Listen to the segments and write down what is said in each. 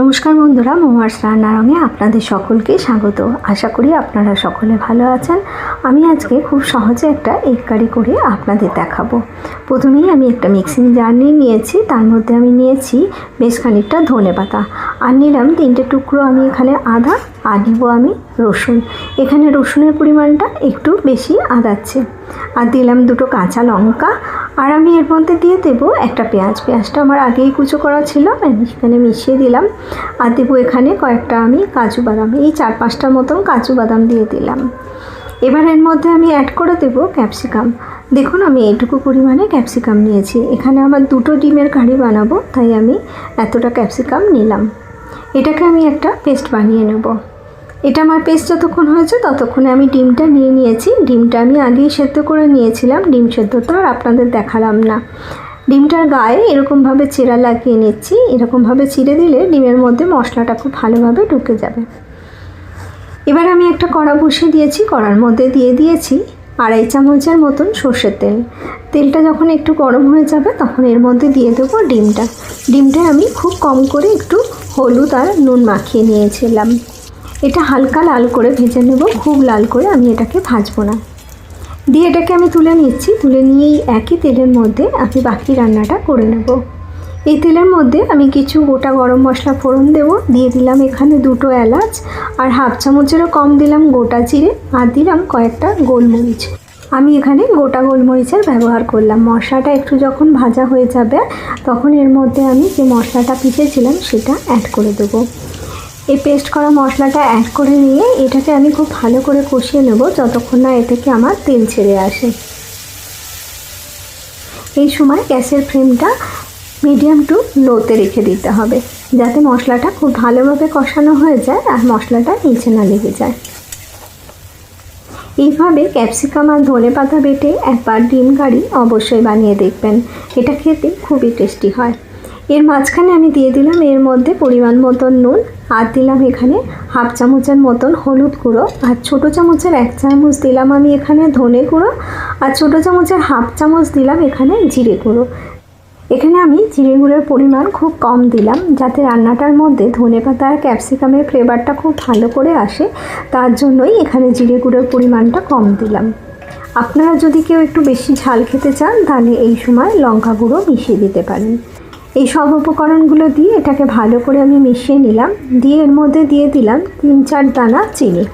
নমস্কার বন্ধুরা মোমার্স রান্নারঙে আপনাদের সকলকে স্বাগত। আশা করি আপনারা সকলে ভালো আছেন। আমি আজকে খুব সহজে একটা এগ কারি করে আপনাদের দেখাবো। প্রথমেই আমি একটা মিক্সিং জার নিয়ে নিয়েছি, তার মধ্যে আমি নিয়েছি বেশ খানিকটা ধনে পাতা। আর নিলাম তিনটে টুকরো আমি এখানে আদা, আর নেব আমি রসুন। এখানে রসুনের পরিমাণটা একটু বেশি আদাচ্ছে। আর দিলাম দুটো কাঁচা লঙ্কা আর আমি এর মধ্যে দিয়ে দেবো একটা পেঁয়াজ। পেঁয়াজটা আমার আগেই কুচো করা ছিল, আমি সেখানে মিশিয়ে দিলাম। আর দেবো এখানে কয়েকটা আমি কাজু বাদাম, এই চার পাঁচটার মতন কাজু বাদাম দিয়ে দিলাম। এবার এর মধ্যে আমি অ্যাড করে দেবো ক্যাপসিকাম দেখুন, আমি এইটুকু পরিমাণে ক্যাপসিকাম নিয়েছি। এখানে আমার দুটো ডিমের কারি বানাবো, তাই আমি এতটা ক্যাপসিকাম নিলাম। এটাকে আমি একটা পেস্ট বানিয়ে নেব। এটা আমার পেস্ট যতক্ষণ হয়েছে ততক্ষণে আমি ডিমটা নিয়ে নিয়েছি। ডিমটা আমি আগেই সেদ্ধ করে নিয়েছিলাম। ডিম সেদ্ধটা আর আপনাদের দেখালাম না। ডিমটার গায়ে এরকমভাবে চিরা লাগিয়ে নিচ্ছি। এরকমভাবে চিড়ে দিলে ডিমের মধ্যে মশলাটা খুব ভালোভাবে ঢুকে যাবে। এবার আমি একটা কড়া বসিয়ে দিয়েছি। কড়ার মধ্যে দিয়ে দিয়েছি আড়াই চামচের মতন সর্ষের তেল। তেলটা যখন একটু গরম হয়ে যাবে তখন এর মধ্যে দিয়ে দেবো ডিমটা। ডিমটা আমি খুব কম করে একটু হলুদ আর নুন মাখিয়ে নিয়েছিলাম। এটা হালকা লাল করে ভেজে নেব, খুব লাল করে আমি এটাকে ভাজবো না। দিয়ে এটাকে আমি তুলে নিচ্ছি, তুলে নিয়েই একই তেলের মধ্যে আমি বাকি রান্নাটা করে নেব। এই তেলের মধ্যে আমি কিছু গোটা গরম মশলা ফোড়ন দেব, দিয়ে দিলাম এখানে দুটো এলাচ, আর হাফ চামচেরও কম দিলাম গোটা জিরে, আর দিলাম কয়েকটা গোলমরিচ। আমি এখানে গোটা গোলমরিচের ব্যবহার করলাম। মশলাটা একটু যখন ভাজা হয়ে যাবে, তখন এর মধ্যে আমি যে মশলাটা পিষেছিলাম সেটা অ্যাড করে দেবো। এই পেস্ট করা মশলাটা অ্যাড করে নিয়ে এটাকে আমি খুব ভালো করে কষিয়ে নেব যতক্ষণ না এ থেকে আমার তেল ছেড়ে আসে। এই সময় গ্যাসের ফ্লেমটা মিডিয়াম টু লোতে রেখে দিতে হবে, যাতে মশলাটা খুব ভালোভাবে কষানো হয়ে যায় আর মশলাটা নিচে না লেগে যায়। এইভাবে ক্যাপসিকাম আর ধনে পাতা বেটে একবার ডিম কারি অবশ্যই বানিয়ে দেখবেন। এটা খেতে খুবই টেস্টি হয়। এর মাঝখানে আমি দিয়ে দিলাম এর মধ্যে পরিমাণ মতন নুন, আর দিলাম এখানে হাফ চামচের মতন হলুদ গুঁড়ো, আর ছোটো চামচের এক চামচ দিলাম আমি এখানে ধনে গুঁড়ো, আর ছোটো চামচের হাফ চামচ দিলাম এখানে জিরে গুঁড়ো। এখানে আমি জিরে গুঁড়োর পরিমাণ খুব কম দিলাম, যাতে রান্নাটার মধ্যে ধনে পাতা আর ক্যাপসিকামের ফ্লেভারটা খুব ভালো করে আসে, তার জন্যই এখানে জিরে গুঁড়োর পরিমাণটা কম দিলাম। আপনারা যদি কেউ একটু বেশি ঝাল খেতে চান, তাহলে এই সময় লঙ্কা গুঁড়ো মিশিয়ে দিতে পারেন। এই সব উপকরণগুলো দিয়ে এটাকে ভালো করে আমি মিশিয়ে নিলাম। দিয়ে এর মধ্যে দিয়ে দিলাম তিন চার দানা চিনি।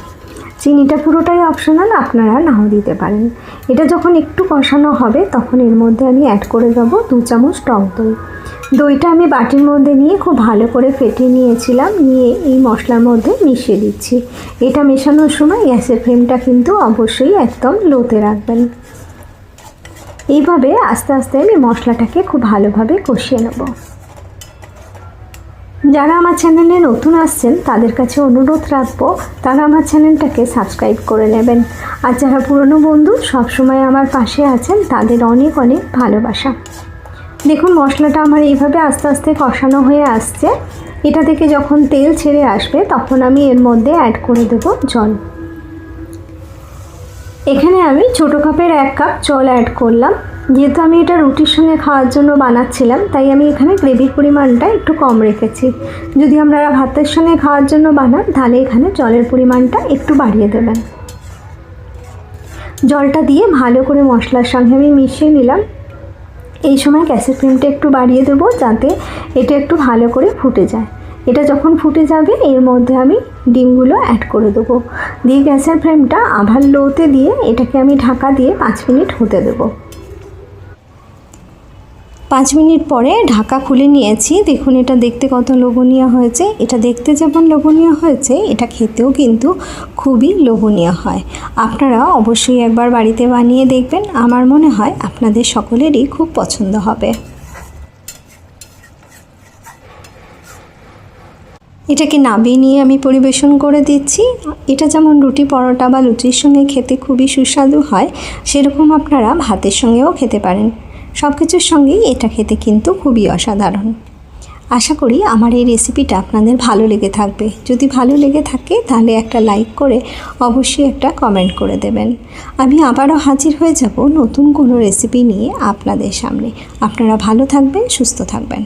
চিনিটা পুরোটাই অপশনাল আপনারা নাও দিতে পারেন। এটা যখন একটু কষানো হবে, তখন এর মধ্যে আমি অ্যাড করে দেবো দু চামচ টক দই। দইটা আমি বাটির মধ্যে নিয়ে খুব ভালো করে ফেটে নিয়েছিলাম, নিয়ে এই মশলার মধ্যে মিশিয়ে দিচ্ছি। এটা মেশানোর সময় গ্যাসের ফ্লেমটা কিন্তু অবশ্যই একদম লোতে রাখবেন। এইভাবে আস্তে আস্তে আমি মশলাটাকে খুব ভালোভাবে কষিয়ে নেব। যারা আমার চ্যানেলে নতুন আসছেন, তাদের কাছে অনুরোধ রাখব, তারা আমার চ্যানেলটাকে সাবস্ক্রাইব করে নেবেন। আর যারা পুরনো বন্ধু, সবসময় আমার পাশে আছেন, তাদের অনেক অনেক ভালোবাসা। দেখুন, মশলাটা আমার এইভাবে আস্তে আস্তে কষানো হয়ে আসছে। এটা থেকে যখন তেল ছেড়ে আসবে, তখন আমি এর মধ্যে অ্যাড করে দেবো জল। এখানে আমি ছোটো কাপের এক কাপ জল অ্যাড করলাম। যেহেতু আমি এটা রুটির সঙ্গে খাওয়ার জন্য বানাচ্ছিলাম, তাই আমি এখানে গ্রেভির পরিমাণটা একটু কম রেখেছি। যদি আপনারা ভাতের সঙ্গে খাওয়ার জন্য বানান, তাহলে এখানে জলের পরিমাণটা একটু বাড়িয়ে দেবেন। জলটা দিয়ে ভালো করে মশলার সঙ্গে আমি মিশিয়ে নিলাম। এই সময় গ্যাসের ফ্লেমটা একটু বাড়িয়ে দেবো, যাতে এটা একটু ভালো করে ফুটে যায়। এটা যখন ফুটে যাবে, এর মধ্যে আমি ডিমগুলো অ্যাড করে দেবো। দিয়ে গ্যাসের ফ্লেমটা আবার লোতে দিয়ে এটাকে আমি ঢাকা দিয়ে পাঁচ মিনিট হতে দেবো। পাঁচ মিনিট পরে ঢাকা খুলে নিয়েছি। দেখুন, এটা দেখতে কত লোভনীয় হয়েছে। এটা দেখতে যেমন লোভনীয় হয়েছে, এটা খেতেও কিন্তু খুবই লোভনীয় হয়। আপনারা অবশ্যই একবার বাড়িতে বানিয়ে দেখবেন। আমার মনে হয় আপনাদের সকলেরই খুব পছন্দ হবে। এটাকে নাবিয়ে নিয়ে আমি পরিবেশন করে দিচ্ছি। এটা যেমন রুটি পরোটা বা লুচির সঙ্গে খেতে খুবই সুস্বাদু হয়, সেরকম আপনারা ভাতের সঙ্গেও খেতে পারেন। সব কিছুর সঙ্গেই এটা খেতে কিন্তু খুবই অসাধারণ। আশা করি আমার এই রেসিপিটা আপনাদের ভালো লেগে থাকবে। যদি ভালো লেগে থাকে, তাহলে একটা লাইক করে অবশ্যই একটা কমেন্ট করে দেবেন। আমি আবারও হাজির হয়ে যাব নতুন কোনো রেসিপি নিয়ে আপনাদের সামনে। আপনারা ভালো থাকবেন, সুস্থ থাকবেন।